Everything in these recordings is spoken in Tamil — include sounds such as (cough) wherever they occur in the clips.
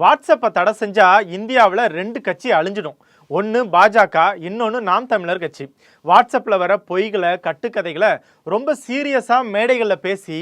வாட்ஸ்அப்பை தடை செஞ்சால் இந்தியாவில் ரெண்டு கட்சி அழிஞ்சிடும். ஒன்று பாஜக இன்னொன்று நாம் தமிழர் கட்சி. வாட்ஸ்அப்பில் வர பொய்களை கட்டுக்கதைகளை ரொம்ப சீரியஸாக மேடைகளில் பேசி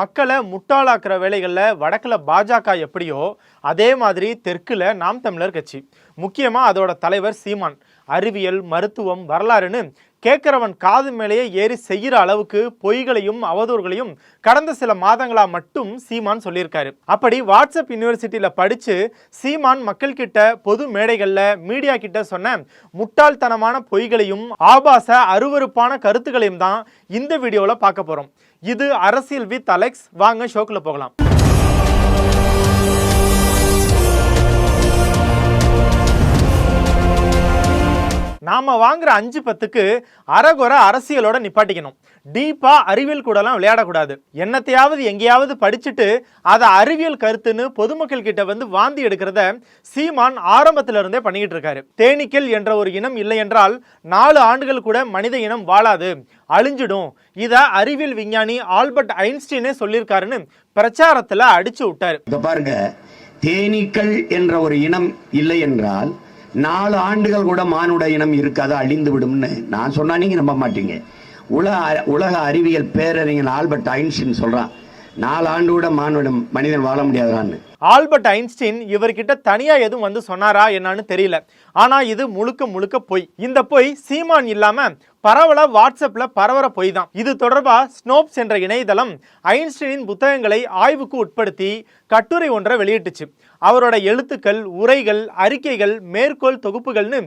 மக்களை முட்டாளாக்குற வேலைகளில் வடக்கில் பாஜக எப்படியோ அதே மாதிரி தெற்கில் நாம் தமிழர் கட்சி. முக்கியமாக அதோட தலைவர் சீமான். அறிவியல் மருத்துவம் வரலாறுன்னு கேட்குறவன் காது மேலேயே ஏறி செய்கிற அளவுக்கு பொய்களையும் அவதூறுகளையும் கடந்த சில மாதங்களா மட்டும் சீமான் சொல்லியிருக்காரு. அப்படி வாட்ஸ்அப் யூனிவர்சிட்டியில் படித்து சீமான் மக்கள் கிட்ட பொது மேடைகளில் மீடியா கிட்ட சொன்ன முட்டாள்தனமான பொய்களையும் ஆபாச அருவருப்பான கருத்துக்களையும் தான் இந்த வீடியோவில் பார்க்க போகிறோம் இது அரசியல் வித் அலெக்ஸ். வாங்க ஷோக்குள்ள போகலாம். நாம வாங்குற அஞ்சு பத்துக்கு அறகுறை அரசியலோட நிப்பாட்டிக்கணும். டீப்பா அறிவியல் கூடலாம் விளையாடக்கூடாது. என்னத்தையாவது எங்கேயாவது படிச்சுட்டு அதை அறிவியல் கருத்துன்னு பொதுமக்கள் கிட்ட வந்து வாந்தி எடுக்கிறத சீமான் ஆரம்பத்துல இருந்தே பண்ணிக்கிட்டு இருக்காரு. தேனீக்கள் என்ற ஒரு இனம் இல்லை என்றால் நாலு ஆண்டுகள் கூட மனித இனம் வாழாது அழிஞ்சிடும். இதை அறிவியல் விஞ்ஞானி ஆல்பர்ட் ஐன்ஸ்டீனே சொல்லியிருக்காருன்னு பிரச்சாரத்துல அடிச்சு விட்டாரு. பாருங்க தேனீக்கள் என்ற ஒரு இனம் இல்லை என்றால் நாலு ஆண்டுகள் கூட மானுட இனம் இருக்காது அழிந்து விடும்னு நான் சொன்னா நீங்க நம்ப மாட்டீங்க. உலக உலக அறிவியல் பேரறிஞர் ஆல்பர்ட் ஐன்ஸ்டின் சொல்றான் நாலு ஆண்டு கூட மானுடம் மனிதன் வாழ முடியாதான்னு ஆல்பர்ட் ஐன்ஸ்டீன் இவர்கிட்ட தனியா எதுவும் வந்து சொன்னாரா என்னன்னு தெரியல. ஆனா இது முழுக்க முழுக்க பொய். இந்த பொய் சீமான் இல்லாம பரவல வாட்ஸ்அப்ல பரவற பொய் தான். இது தொடர்பாக ஸ்னோப்ஸ் என்ற இணையதளம் ஐன்ஸ்டீனின் புத்தகங்களை ஆய்வுக்கு உட்படுத்தி கட்டுரை ஒன்றை வெளியிட்டுச்சு. அவரோட எழுத்துக்கள் உரைகள் அறிக்கைகள் மேற்கோள் தொகுப்புகள்னு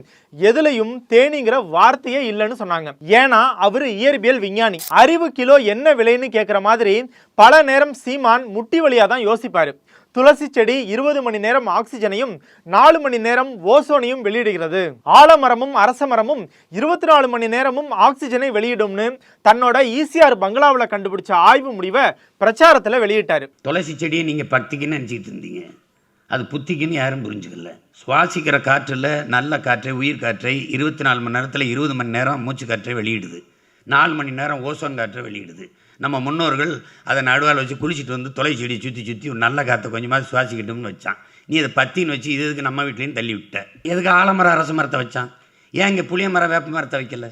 எதுலையும் தேனிங்கிற வார்த்தையே இல்லைன்னு சொன்னாங்க. ஏன்னா அவரு இயற்பியல் விஞ்ஞானி. அறிவு கிலோ என்ன விலைன்னு கேட்குற மாதிரி பல நேரம் சீமான் முட்டி வழியாக தான் யோசிப்பாரு. துளசி செடி இருபது மணி நேரம் ஆக்சிஜனையும் நாலு மணி நேரம் ஓசோனையும் வெளியிடுகிறது. ஆலமரமும் அரச மரமும் இருபத்தி நாலு மணி நேரமும் ஆக்சிஜனை வெளியிடும்னு தன்னோட ஈசிஆர் பங்களாவில் கண்டுபிடிச்ச ஆய்வு முடிவை பிரச்சாரத்தில் வெளியிட்டார். துளசி செடியை நீங்கள் பக்திக்குன்னு நினச்சிட்டு இருந்தீங்க. அது புத்திக்குன்னு யாரும் புரிஞ்சுக்கல. சுவாசிக்கிற காற்றில் நல்ல காற்றை உயிர் காற்றை இருபத்தி நாலு மணி நேரத்தில் இருபது மணி நேரம் மூச்சு காற்றை வெளியிடுது. நாலு மணி நேரம் ஓசோன் காற்றை வெளியிடுது. நம்ம முன்னோர்கள் அதை நடுவால் வச்சு குளிச்சுட்டு வந்து தொலை செடியை சுற்றி சுற்றி ஒரு நல்ல காற்றை கொஞ்சமாக சுவாசிக்கிட்டோம்னு வச்சான். நீ அதை பத்தின்னு வச்சு இது எதுக்கு நம்ம வீட்லேயும் தள்ளி விட்ட? எதுக்கு ஆலமரம் அரச மரத்தை வச்சான்? ஏன் இங்கே புளிய மரம் வேப்ப மரத்தை வைக்கல?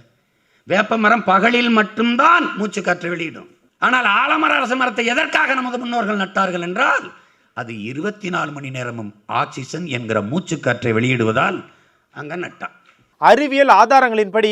வேப்ப மரம் பகலில் மட்டும்தான் மூச்சு காற்று வெளியிடும். ஆனால் ஆலமர அரச மரத்தை எதற்காக நமது முன்னோர்கள் நட்டார்கள் என்றால் அது இருபத்தி நாலு மணி நேரமும் ஆக்சிஜன் என்கிற மூச்சுக்காற்றை வெளியிடுவதால் அங்கே நட்டான். அறிவியல் ஆதாரங்களின்படி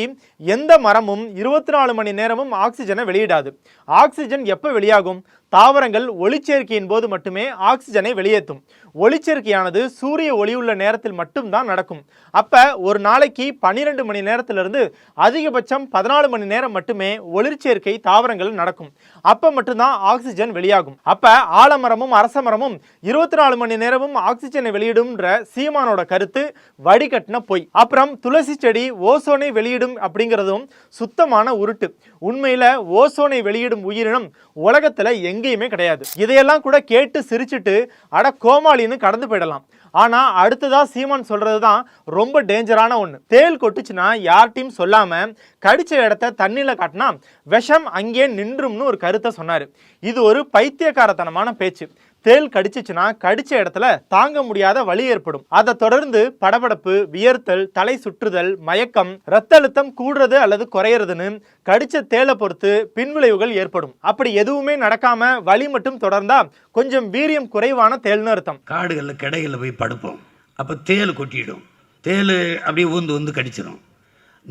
எந்த மரமும் இருபத்தி நாலு மணி நேரமும் ஆக்சிஜனை வெளியிடாது. ஆக்சிஜன் எப்போ வெளியாகும்? தாவரங்கள் ஒளிச்சேர்க்கையின் போது மட்டுமே ஆக்சிஜனை வெளியேற்றும். ஒளிச்சேர்க்கையானது சூரிய ஒளியுள்ள நேரத்தில் மட்டும்தான் நடக்கும். அப்போ ஒரு நாளைக்கு பன்னிரெண்டு மணி நேரத்திலிருந்து அதிகபட்சம் பதினாலு மணி நேரம் மட்டுமே ஒளிர்ச்சேர்க்கை தாவரங்கள் நடக்கும். அப்போ மட்டும்தான் ஆக்சிஜன் வெளியாகும். அப்போ ஆலமரமும் அரசமரமும் இருபத்தி நாலு மணி நேரமும் ஆக்சிஜனை வெளியிடும்ன்ற சீமானோட கருத்து வடிகட்டின பொய். அப்புறம் துளசி செடி ஓசோனை வெளியிடும் அப்படிங்கிறதும் சுத்தமான உருட்டு. உண்மையில் ஓசோனை வெளியிடும் உயிரினம் உலகத்தில் எங்க எங்கேயுமே கிடையாது. இதையெல்லாம் கூட கேட்டு சிரிச்சிட்டு அட கோமாளின்னு கடந்து போயிடலாம். ஆனால் அடுத்ததாக சீமான் சொல்கிறது தான் ரொம்ப டேஞ்சரான ஒன்று தேள் கொட்டுச்சுன்னா யார்ட்டையும் சொல்லாமல் கடித்த இடத்த தண்ணியில் காட்டினா விஷம் அங்கே நின்றும்னு ஒரு கருத்தை சொன்னார். இது ஒரு பைத்தியக்காரத்தனமான பேச்சு. தேள் கடிச்சிச்சுன்னா கடிச்ச இடத்துல தாங்க முடியாத வலி ஏற்படும். அதை தொடர்ந்து படபடப்பு வியர்த்தல் தலை சுற்றுதல் மயக்கம் ரத்த அழுத்தம் கூடுறது அல்லது குறையிறதுன்னு கடிச்ச தேலை பொறுத்து பின்விளைவுகள் ஏற்படும். அப்படி எதுவுமே நடக்காம வலி மட்டும் தொடர்ந்தா கொஞ்சம் வீரியம் குறைவான தேல்னு அர்த்தம். காடுகளில் கிடைகளில் போய் படுப்போம். அப்போ தேல் கொட்டிடும். தேல் அப்படியே ஊந்து ஊந்து கடிச்சிடும்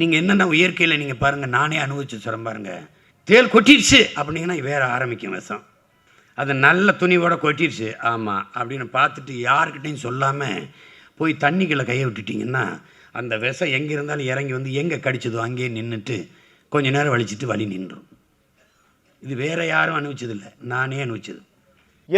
நீங்கள் என்னென்ன இயற்கையில் நீங்கள் பாருங்கள் நானே அனுபவிச்சு சொல்கிறேன் பாருங்கள் தேள் கொட்டிடுச்சு அப்படிங்கன்னா வேற ஆரம்பிக்கும் விஷம். அது நல்ல துணிவோட கொட்டிடுச்சு ஆமாம் அப்படின்னு பார்த்துட்டு யாருக்கிட்டையும் சொல்லாமல் போய் தண்ணிக்குள்ளே கையை விட்டுட்டிங்கன்னா அந்த விஷம் எங்கே இருந்தாலும் இறங்கி வந்து எங்கே கடிச்சதோ அங்கேயே நின்றுட்டு கொஞ்ச நேரம் வலிச்சிட்டு வலி நின்றும். இது வேறு யாரும் அனுபவிச்சதில்லை. நானே அனுபவிச்சது.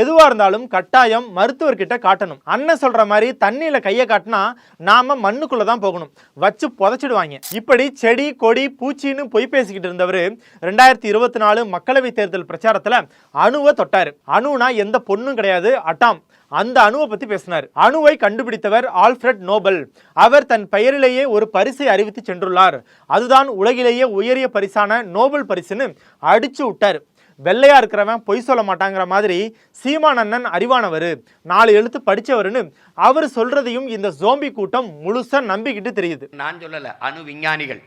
எதுவாக இருந்தாலும் கட்டாயம் மருத்துவர்கிட்ட காட்டணும். அண்ணன் சொல்கிற மாதிரி தண்ணியில் கையை காட்டினா நாம் மண்ணுக்குள்ளே தான் போகணும். வச்சு புதைச்சிடுவாங்க. இப்படி செடி கொடி பூச்சின்னு பொய் பேசிக்கிட்டு இருந்தவர் ரெண்டாயிரத்தி இருபத்தி நாலு மக்களவைத் தேர்தல் பிரச்சாரத்தில் அணுவை தொட்டார். அணுனா எந்த பொண்ணும் கிடையாது அட்டாம். அந்த அணுவை பற்றி பேசினார். அணுவை கண்டுபிடித்தவர் ஆல்ஃபிரட் நோபல். அவர் தன் பெயரிலேயே ஒரு பரிசை அறிவித்து சென்றுள்ளார். அதுதான் உலகிலேயே உயரிய பரிசான நோபல் பரிசுன்னு அடிச்சு விட்டார். வெள்ளையா இருக்கிறவன் பொய் சொல்ல மாட்டாங்கிற மாதிரி சீமானண்ணன் அறிவானவர். நாலு எழுத்து படிச்சவருன்னு அவர் சொல்றதையும் இந்த ஜோம்பி கூட்டம் முழுசா நம்பிக்கிட்டு தெரியுது. நான் சொல்லல அணு விஞ்ஞானிகள்.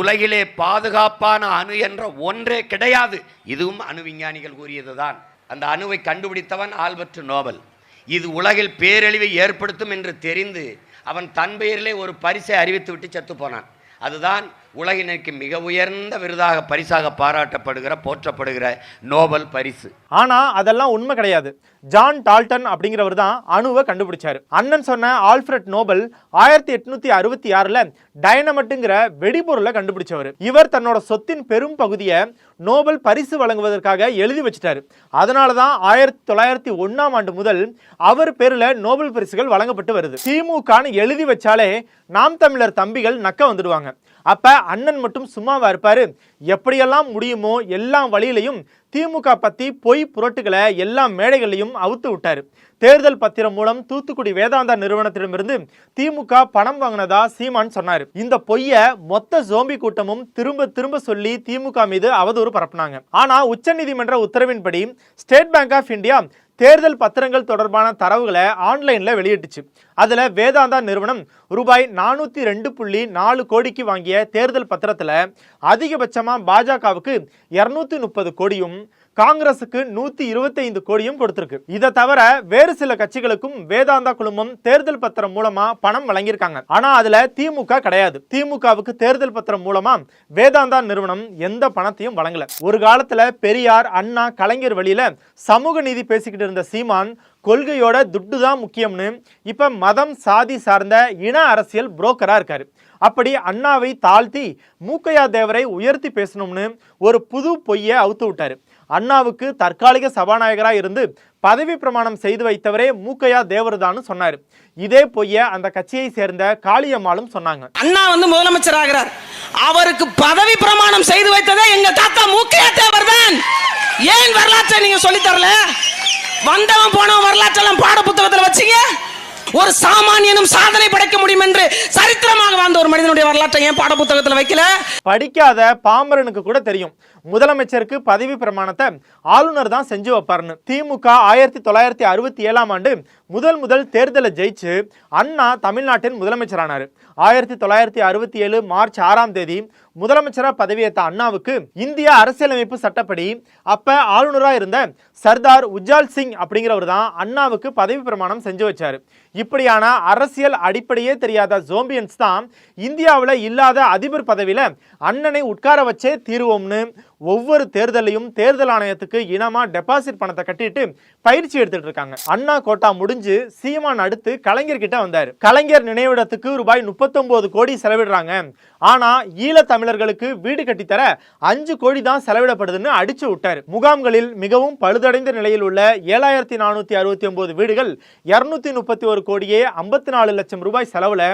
உலகிலே பாதுகாப்பான அணு என்ற ஒன்றே கிடையாது. இதுவும் அணு விஞ்ஞானிகள் கூறியது தான் அந்த அணுவை கண்டுபிடித்தவன் ஆல்பர்ட் நோபல். இது உலகில் பேரழிவை ஏற்படுத்தும் என்று தெரிந்து அவன் தன் பெயரிலே ஒரு பரிசை அறிவித்து விட்டு செத்து போனான். அதுதான் உலகினருக்கு மிக உயர்ந்த விருதாக பரிசாக பாராட்டப்படுகிற போற்றப்படுகிற நோபல் பரிசு. ஆனால் அதெல்லாம் உண்மை கிடையாது. ஜான் டால்டன் அப்படிங்கிறவர் தான் அணுவை கண்டுபிடிச்சார். அண்ணன் சொன்ன ஆல்ஃபிரட் நோபல் ஆயிரத்தி எட்நூத்தி அறுபத்தி ஆறுல டைனமட்டுங்கிற வெடிபொருளை கண்டுபிடிச்சவர். இவர் தன்னோட சொத்தின் பெரும் பகுதியை நோபல் பரிசு வழங்குவதற்காக எழுதி வச்சிட்டாரு. அதனால தான் ஆயிரத்தி தொள்ளாயிரத்தி ஒன்னாம் ஆண்டு முதல் அவர் பேரில் நோபல் பரிசுகள் வழங்கப்பட்டு வருது. திமுகன்னு எழுதி வச்சாலே நாம் தமிழர் தம்பிகள் நக்க வந்துடுவாங்க. அப்ப அண்ணன் மட்டும் சும்மாவா இருப்பாரு. எப்படியெல்லாம் முடியுமோ எல்லா வழியிலையும் திமுக பற்றி பொய் புரட்டுகளை எல்லா மேடைகளையும் அவுத்து விட்டார். தேர்தல் பத்திரம் மூலம் தூத்துக்குடி வேதாந்தா நிறுவனத்திடமிருந்து திமுக பணம் வாங்கினதா சீமான் சொன்னார். இந்த பொய்ய மொத்த ஜோம்பி கூட்டமும் திரும்ப திரும்ப சொல்லி திமுக மீது அவதூறு பரப்புனாங்க. ஆனா உச்சநீதிமன்ற உத்தரவின்படி ஸ்டேட் பேங்க் ஆஃப் இந்தியா தேர்தல் பத்திரங்கள் தொடர்பான தரவுகளை ஆன்லைனில் வெளியிட்டுச்சு. அதில் வேதாந்தா நிறுவனம் ரூபாய் நானூற்றி ரெண்டு புள்ளி நாலு கோடிக்கு வாங்கிய தேர்தல் பத்திரத்தில் அதிகபட்சமாக பாஜகவுக்கு இரநூத்தி முப்பது கோடியும் காங்கிரசுக்கு நூத்தி இருபத்தைந்து கோடியும் கொடுத்திருக்கு. இதை தவிர வேறு சில கட்சிகளுக்கும் வேதாந்தா குழுமம் தேர்தல் பத்திரம் மூலமா பணம் வழங்கியிருக்காங்க. ஆனா அதுல திமுக கிடையாது. திமுகவுக்கு தேர்தல் பத்திரம் மூலமா வேதாந்தா நிறுவனம் எந்த பணத்தையும் வழங்கல. ஒரு காலத்துல பெரியார் அண்ணா கலைஞர் வழியில சமூக நீதி பேசிக்கிட்டு இருந்த சீமான் கொள்கையோட துட்டு தான் முக்கியம்னு இப்ப மதம் சாதி சார்ந்த இன அரசியல் புரோக்கரா இருக்காரு. அப்படி அண்ணாவை தாழ்த்தி மூக்கையா தேவரை உயர்த்தி பேசணும்னு ஒரு புது பொய்யை அவுத்து விட்டாரு. அண்ணாவுக்கு தற்காலிக சபாநாயகராக இருந்து பதவி பிரமாணம் செய்து வைத்தவரே மூக்கையா தேவர்தான்னு சொன்னார். இதே பொய்ய அந்த கட்சியை சேர்ந்த காளியம்மாளும் சொன்னாங்க. அண்ணா வந்து முதலமைச்சர் ஆகிறார். அவருக்கு பதவி பிரமாணம் செய்து வைத்ததே எங்க தாத்தா மூக்கையா தேவர் தான் ஏன் வரலாற்றை நீங்க சொல்லி தரல? வந்தவன் போனவன் வரலாற்றெல்லாம் பாட புத்தகத்துல வச்சீங்க. ஒரு சாமானியனும் சாதனை படைக்க முடியும் என்று சரித்திரம் சரித்திரமாக வாழ்ந்த ஒரு மனிதனுடைய வரலாற்றை ஏன் பாட புத்தகத்தில் வைக்கல? படிக்காத பாமரனுக்கு கூட தெரியும். முதலமைச்சருக்கு பதவி பிரமாணத்தை ஆளுநர் தான் செஞ்சு வைப்பாருன்னு. திமுக ஆயிரத்தி தொள்ளாயிரத்தி அறுபத்தி ஏழாம் ஆண்டு முதல் முதல் தேர்தலை ஜெயிச்சு அண்ணா தமிழ்நாட்டின் முதலமைச்சரானார். ஆயிரத்தி தொள்ளாயிரத்தி அறுபத்தி ஏழு மார்ச் ஆறாம் தேதி முதலமைச்சராக பதவியேற்ற அண்ணாவுக்கு இந்திய அரசியலமைப்பு சட்டப்படி அப்போ ஆளுநராக இருந்த சர்தார் உஜ்ஜால் சிங் அப்படிங்கிறவர் தான் அண்ணாவுக்கு பதவி பிரமாணம் செஞ்சு வச்சார். இப்படியான அரசியல் அடிப்படையே தெரியாத ஜோம்பியன்ஸ் தான் இந்தியாவில் இல்லாத அதிபர் பதவியில் அண்ணனை உட்கார வச்சே தீருவோம்னு ஒவ்வொரு தேர்தலையும் தேர்தல் ஆணையத்துக்கு இனமாக டெபாசிட் பணத்தை கட்டிட்டு பயிற்சி எடுத்துட்டு இருக்காங்க. அண்ணா கோட்டா முடிஞ்சு சீமான் அடுத்து கலைஞர்கிட்ட வந்தார். கலைஞர் நினைவிடத்துக்கு ரூபாய் 39 கோடி செலவிடுறாங்க. ஆனால் ஈழத்தமிழர்களுக்கு வீடு கட்டித்தர அஞ்சு கோடி தான் செலவிடப்படுதுன்னு அடிச்சு விட்டார். முகாம்களில் மிகவும் பழுதடைந்த நிலையில் உள்ள ஏழாயிரத்தி நானூற்றி அறுபத்தி ஒன்பது வீடுகள் இரநூத்தி முப்பத்தி ஒரு கோடியே ஐம்பத்தி நாலு லட்சம் ரூபாய் செலவில்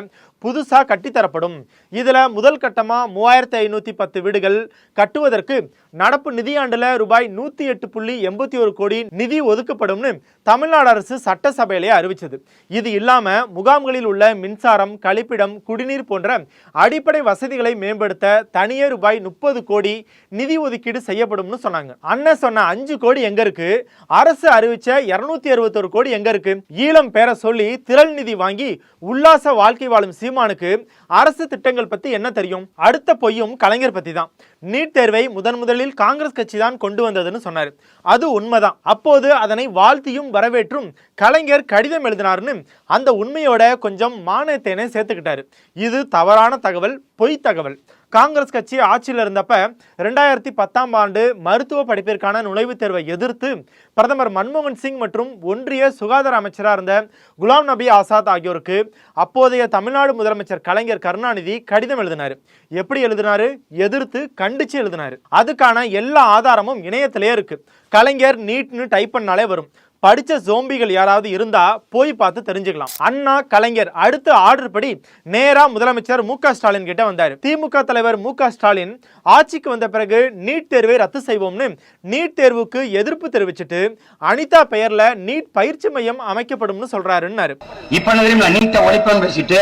புதுசாக கட்டித்தரப்படும் இதில் முதல் கட்டமாக மூவாயிரத்தி ஐநூற்றி பத்து வீடுகள் கட்டுவதற்கு நடப்பு நிதியாண்டுல ரூபாய் நூத்தி எட்டு புள்ளி எண்பத்தி ஒரு கோடி நிதி ஒதுக்கப்படும்னு தமிழ்நாடு அரசு சட்டசபையிலே அறிவிச்சது. இது இல்லாம முகாம்களில் உள்ள மின்சாரம் கழிப்பிடம் குடிநீர் போன்ற அடிப்படை வசதிகளை மேம்படுத்த தனியே ரூபாய் முப்பது கோடி நிதி ஒதுக்கீடு செய்யப்படும்னு சொன்னாங்க. அண்ணன் சொன்ன அஞ்சு கோடி எங்க இருக்கு? அரசு அறிவிச்ச இருநூத்தி அறுபத்தொரு கோடி எங்க இருக்கு? ஈழம் பேர சொல்லி திரள் நிதி வாங்கி உல்லாச வாழ்க்கை வாழும் சீமானுக்கு அரசு திட்டங்கள் பற்றி என்ன தெரியும்? அடுத்த பொய்யும் கலைஞர் பற்றி தான் நீட் தேர்வை முதன் முதலில் காங்கிரஸ் கட்சி தான் கொண்டு வந்ததுன்னு சொன்னார். அது உண்மைதான். அப்போது அதனை வாழ்த்தியும் வரவேற்றும் கலைஞர் கடிதம் எழுதினார்னு அந்த உண்மையோட கொஞ்சம் மானியத்தேனே சேர்த்துக்கிட்டாரு. இது தவறான தகவல் பொய் தகவல். காங்கிரஸ் கட்சி ஆட்சியில் இருந்தப்ப ரெண்டாயிரத்தி பத்தாம் ஆண்டு மருத்துவ படிப்பிற்கான நுழைவுத் தேர்வை எதிர்த்து பிரதமர் மன்மோகன் சிங் மற்றும் ஒன்றிய சுகாதார அமைச்சராக இருந்த குலாம் நபி ஆசாத் ஆகியோருக்கு அப்போதைய தமிழ்நாடு முதலமைச்சர் கலைஞர் கருணாநிதி கடிதம் எழுதினார். எப்படி எழுதினாரு? எதிர்த்து கண்டிச்சு எழுதினார். அதுக்கான எல்லா ஆதாரமும் இணையத்திலே இருக்கு. கலைஞர் நீட்னு டைப் பண்ணாலே வரும். படித்த ஜோம்பிகள் யாராவது இருந்தா போய் பார்த்து தெரிஞ்சுக்கலாம். அண்ணா கலைஞர் அடுத்த ஆர்டர் படி நேரா முதலமைச்சர் மு ஸ்டாலின் கிட்ட வந்தார். திமுக தலைவர் மு ஸ்டாலின் ஆட்சிக்கு வந்த பிறகு நீட் தேர்வை ரத்து செய்வோம்னு நீட் தேர்வுக்கு எதிர்ப்பு தெரிவிச்சிட்டு அனிதா பெயர்ல நீட் பயிற்சி மையம் அமைக்கப்படும்னு சொல்றாருன்னாரு. இப்ப என்ன தெரியுமா? நீட்டை ஒழிப்போம் பேசிட்டு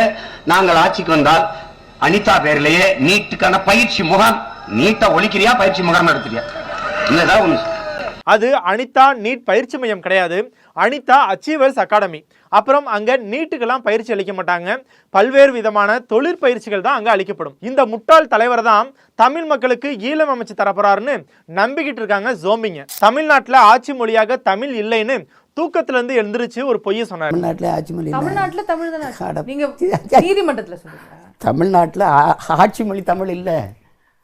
நாங்கள் ஆட்சிக்கு வந்தால் அனிதா பேர்லயே நீட்டுக்கான பயிற்சி முகாம் நீட்டை ஒழிக்கிறியா பயிற்சி முகாம் நடத்துறியா? இல்லதான் ஒண்ணு அது அனிதா நீட் பயிற்சி மையம் கிடையாது. அனிதா அச்சீவர்ஸ் அகாடமி அப்புறம் அங்க நீட்டுக்கெல்லாம் பயிற்சி அளிக்க மாட்டாங்க. பல்வேறு விதமான தொழிற்பயிற்சிகள் தான் அங்க அளிக்கப்படும். இந்த முட்டாள் தலைவர் தான் தமிழ் மக்களுக்கு ஈழம் அமைச்சு தரப்போறாருன்னு நம்பிக்கிட்டு இருக்காங்க ஜோம்பிங்க தமிழ்நாட்டுல ஆட்சி மொழியாக தமிழ் இல்லைன்னு தூக்கத்துல இருந்து எழுந்திருச்சு ஒரு பொய்ய சொன்னார். தமிழ்நாட்டில் ஆட்சி மொழி. தமிழ்நாட்டுல தமிழ் நீங்க (laughs) நீதிமன்றத்துல சொல்றீங்களா தமிழ்நாட்டில் ஆ- ஆட்சி மொழி தமிழ் இல்லை.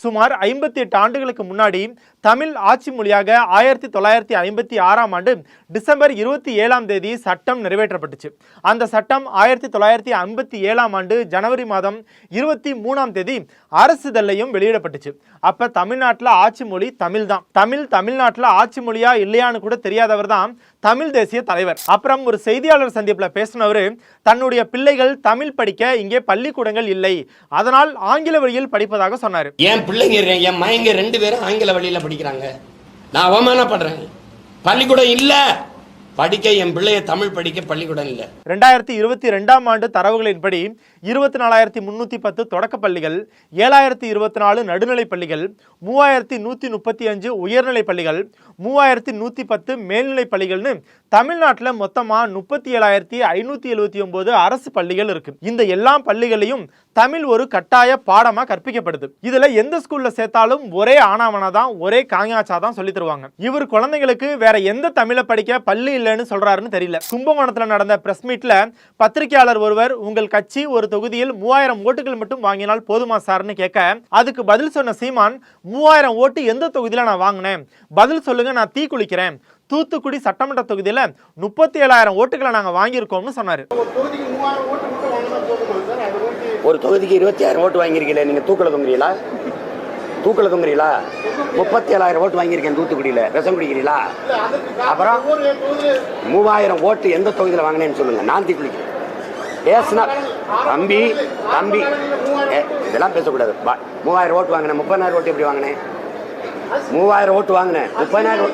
சுமார் ஐம்பத்தி எட்டு ஆண்டுகளுக்கு முன்னாடி தமிழ் ஆட்சி மொழியாக ஆயிரத்தி தொள்ளாயிரத்தி ஐம்பத்தி ஆறாம் ஆண்டு டிசம்பர் இருபத்தி ஏழாம் தேதி சட்டம் நிறைவேற்றப்பட்டுச்சு. அந்த சட்டம் ஆயிரத்தி தொள்ளாயிரத்தி ஐம்பத்தி ஏழாம் ஆண்டு ஜனவரி மாதம் இருபத்தி மூணாம் தேதி அரசுதல்லையும் வெளியிடப்பட்டுச்சு. அப்போ தமிழ்நாட்டில் ஆட்சி மொழி தமிழ் தான் தமிழ் தமிழ்நாட்டில் ஆட்சி மொழியா இல்லையான்னு கூட தெரியாதவர் தான் தமிழ் தேசிய தலைவர். அப்புறம் ஒரு செய்தியாளர் சந்திப்புல பேசினவர் தன்னுடைய பிள்ளைகள் தமிழ் படிக்க இங்கே பள்ளிக்கூடங்கள் இல்லை. அதனால் ஆங்கில வழியில் படிப்பதாக சொன்னார். என் பிள்ளைங்க என் மயங்க ரெண்டு பேரும் ஆங்கில வழியில படிக்கிறாங்க. நான் அவமானப்படுறேன். பள்ளிக்கூடம் இல்லை. படிக்க என் பிள்ளைய தமிழ் படிக்க பள்ளிக்கூடம் இல்லை. ரெண்டாயிரத்தி இருபத்தி ரெண்டாம் ஆண்டு தரவுகளின்படி இருபத்தி நாலாயிரத்தி முன்னூற்றி பத்து தொடக்க பள்ளிகள் ஏழாயிரத்தி இருபத்தி நாலு நடுநிலைப் பள்ளிகள் மூவாயிரத்தி நூற்றி முப்பத்தி அஞ்சு உயர்நிலைப் பள்ளிகள் மூவாயிரத்தி நூற்றி பத்து மேல்நிலைப் பள்ளிகள்னு தமிழ்நாட்டில் மொத்தமாக முப்பத்தி ஏழாயிரத்தி ஐநூற்றி எழுபத்தி ஒம்பது அரசு பள்ளிகள் இருக்குது இந்த எல்லா பள்ளிகளையும் தமிழ் ஒரு கட்டாய பாடமாக கற்பிக்கப்படுது. இதில் எந்த ஸ்கூலில் சேர்த்தாலும் ஒரே ஆனாவனா தான் ஒரே காங்காச்சா தான் சொல்லி தருவாங்க. இவர் குழந்தைங்களுக்கு வேற எந்த தமிழை படிக்க பள்ளி இல்லைன்னு சொல்கிறாருன்னு தெரியல. கும்பகோணத்தில் நடந்த பிரஸ் மீட்டில் பத்திரிகையாளர் ஒருவர் உங்கள் கட்சி ஒரு தொகுதியில் மூவாயிரம் ஓட்டுகள் மட்டும் வாங்கினால் போதுமா சார்னு கேட்க அதுக்கு பதில் சொன்ன சீமான் மூவாயிரம் ஓட்டு எந்த தொகுதியில் நான் வாங்கினேன்? பதில் சொல்லுங்க நான் தீ குளிக்கிறேன். தூத்துக்குடி சட்டமன்ற தொகுதியில முப்பத்தி ஏழாயிரம் ஓட்டுகளை நாங்க வாங்கியிருக்கோம்னு சொன்னாரு. ஒரு தொகுதிக்கு இருபத்தி ஆயிரம் ஓட்டு வாங்கியிருக்கீங்களே நீங்க தூக்கல தொங்குறீங்களா? தூக்கல தொங்குறீங்களா? முப்பத்தி ஏழாயிரம் ஓட்டு வாங்கியிருக்கேன் தூத்துக்குடியில. விஷம் குடிக்கிறீங்களா? அப்புறம் மூவாயிரம் ஓட்டு எந்த தொகுதியில் வாங்கினேன்னு சொல்லுங்க. நான் தீ குளிக்கிறேன். பேசுனா தம்பி தம்பி ஏ, இதெல்லாம் பேசக்கூடாது. மூவாயிரம் ஓட்டு வாங்கினேன் முப்பதாயிரம் ஓட்டு எப்படி வாங்கினேன்? மூவாயிரம் ஓட்டு வாங்கினேன். முப்பதாயிரம்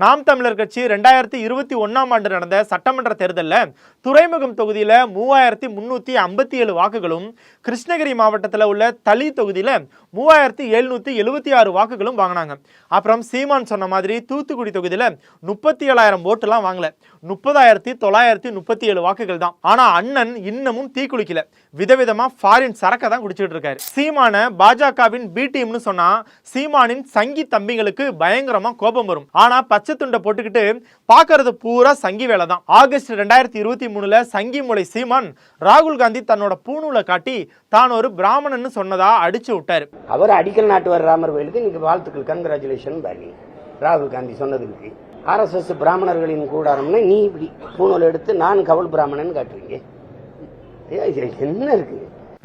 நாம் தமிழர் கட்சி ரெண்டாயிரத்தி இருபத்தி ஒன்னாம் ஆண்டு நடந்த சட்டமன்ற தேர்தலில் துறைமுகம் தொகுதியில் மூவாயிரத்தி முந்நூற்றி ஐம்பத்தி ஏழு வாக்குகளும் கிருஷ்ணகிரி மாவட்டத்தில் உள்ள தளி தொகுதியில் மூவாயிரத்தி எழுநூற்றி எழுபத்தி ஆறு வாக்குகளும் வாங்கினாங்க. அப்புறம் சீமான் சொன்ன மாதிரி தூத்துக்குடி தொகுதியில் முப்பத்தி ஏழாயிரம் ஓட்டுலாம் வாங்கல. முப்பதாயிரத்தி தொள்ளாயிரத்தி முப்பத்தி ஏழு வாக்குகள் தான். ஆனால் அண்ணன் இன்னமும் தீக்குளிக்கல விதவிதமாக ஃபாரின் சரக்கை தான் குடிச்சிட்டு இருக்காரு. சீமான பாஜகவின் பி டீம்னு சொன்னா சீமானின் சங்கி தம்பிங்களுக்கு பயங்கரமா கோபம் வரும். ஆனா பச்சை துண்டை போட்டுக்கிட்டு பார்க்கறது பூரா சங்கி வேலை தான். ஆகஸ்ட் ரெண்டாயிரத்தி இருபத்தி மூணுல சங்கி முளை சீமான் ராகுல் காந்தி தன்னோட பூணூலை காட்டி தான் ஒரு பிராமணன்னு சொன்னதா அடிச்சு விட்டாரு. அவர் அடிக்கல் நாட்டுவர் ராமர் கோயிலுக்கு இன்னைக்கு வாழ்த்துக்கள். கங்க்ராச்சுலேஷன் பாருங்க ராகுல் காந்தி சொன்னதுக்கு. ஆர்எஸ்எஸ் பிராமணர்களின் கூடாரம்னு நீ இப்படி பூணூல் எடுத்து நான் கவல் பிராமணன் காட்டுறீங்க. என்ன இருக்கு?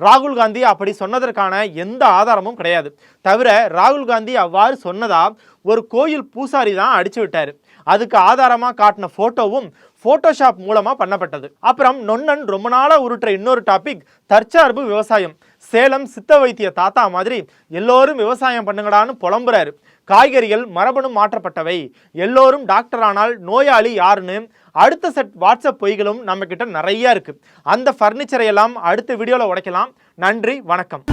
ராகுல் காந்தி அப்படி சொன்னதற்கான எந்த ஆதாரமும் கிடையாது. தவிர ராகுல் காந்தி அவ்வாறு சொன்னதா ஒரு கோயில் பூசாரி தான் அடிச்சு விட்டார். அதுக்கு ஆதாரமாக காட்டின ஃபோட்டோவும் ஃபோட்டோஷாப் மூலமாக பண்ணப்பட்டது. அப்புறம் நொன்னன் ரொம்ப நாளாக உருட்டுற இன்னொரு டாபிக் தற்சார்பு விவசாயம். சேலம் சித்த வைத்திய தாத்தா மாதிரி எல்லோரும் விவசாயம் பண்ணுங்கடான்னு புலம்புறாரு. காய்கறிகள் மரபணு மாற்றப்பட்டவை. எல்லோரும் டாக்டர் ஆனால் நோயாளி யாருன்னு அடுத்த செட் வாட்ஸ்அப் பொய்களும் நம்மக்கிட்ட நிறையா நிறைய அந்த ஃபர்னிச்சரை எல்லாம் அடுத்த வீடியோவில் உடைக்கலாம். நன்றி வணக்கம்.